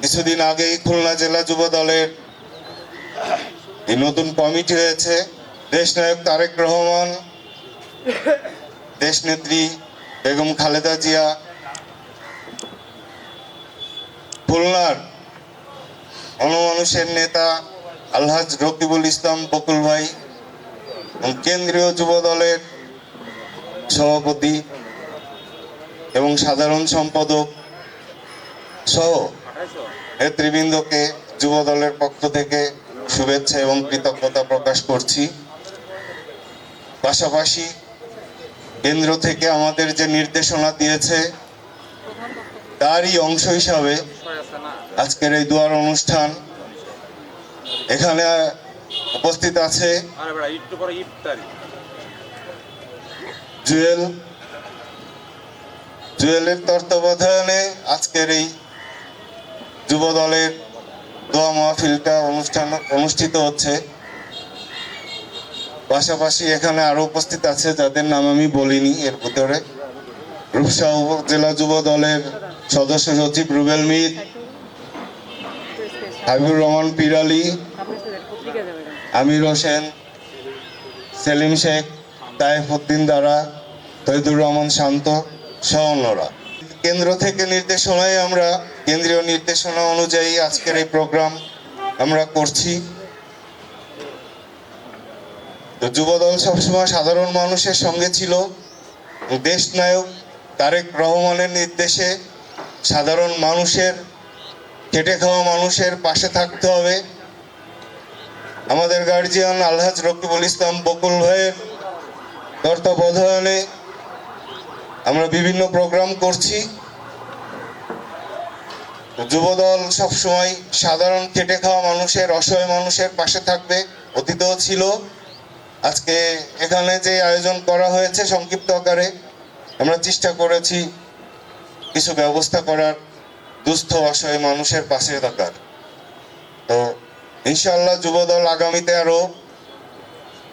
কিছুদিন আগেই খুলনা জেলা যুব দলের নতুন কমিটি হয়েছে। দেশনায়ক তারেক রহমান দেশনেত্রী বেগম খালেদা জিয়া, খুলনার গণমানুষের নেতা আলহাজ রকিবুল ইসলাম বকুল ভাই এবং কেন্দ্রীয় যুব দলের সভাপতি এবং সাধারণ সম্পাদক সহ নেতৃবৃন্দকে যুব দলের পক্ষ থেকে শুভেচ্ছা এবং কৃতজ্ঞতা প্রকাশ করছি। পাশাপাশি কেন্দ্র থেকে আমাদের যে নির্দেশনা দিয়েছে, তারই অংশ হিসাবে আজকের এই দুয়ার অনুষ্ঠান এখানে উপস্থিত আছে জুয়েল। জুয়েলের তত্ত্বাবধানে আজকের এই যুব দলের দোয়া মাহফিলটা অনুষ্ঠান অনুষ্ঠিত হচ্ছে। পাশাপাশি এখানে আরও উপস্থিত আছে, যাদের নাম আমি বলিনি এর ভিতরে। রূপসা উপজেলা যুব দলের সদস্য সচিব রুবেল মির, হাবিবুর রহমান পিরালি, আমির হোসেন, সেলিম শেখ তাইফুদ্দিন দ্বারা তৈদুর রহমান শান্ত, সহ অন্যরা। কেন্দ্র থেকে নির্দেশনায় আমরা কেন্দ্রীয় নির্দেশনা অনুযায়ী আজকের এই প্রোগ্রাম আমরা করছি। যুবদল সবসময় সাধারণ মানুষের সঙ্গে ছিল। দেশ নায়ক তারেক রহমানের নির্দেশে সাধারণ মানুষের, খেটে খাওয়া মানুষের পাশে থাকতে হবে। আমাদের গার্জিয়ান আলহাজ রকিবুল ইসলাম বকুল ভাইয়ের তত্ত্বাবধানে আমরা বিভিন্ন প্রোগ্রাম করছি। যুবদল সবসময় সাধারণ খেটে খাওয়া মানুষের, অসহায় মানুষের পাশে থাকবে, অতীতও ছিল। আজকে এখানে যে আয়োজন করা হয়েছে সংক্ষিপ্ত আকারে, আমরা চেষ্টা করেছি কিছু ব্যবস্থা করার, দুস্থ, অসহায় মানুষের পাশে থাকার। তো ইনশাআল্লাহ যুবদল আগামীতে আরও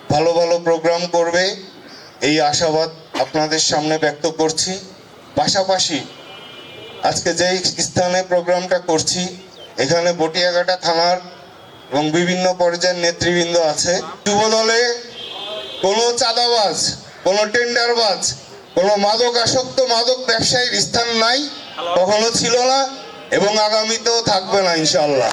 ভালো ভালো প্রোগ্রাম করবে, এই আশাবাদ আপনাদের সামনে ব্যক্ত করছি। পাশাপাশি আজকে যেই স্থানে প্রোগ্রামটা করছি, এখানে বটিয়াঘাটা থানার এবং বিভিন্ন পর্যায়ের নেতৃবৃন্দ আছে। যুবদলে কোনো চাঁদাবাজ, কোনো টেন্ডারবাজ, কোনো মাদক আসক্ত মাদক ব্যবসায়ীর স্থান নাই, কখনো ছিল না এবং আগামীতেও থাকবে না, ইনশাআল্লাহ।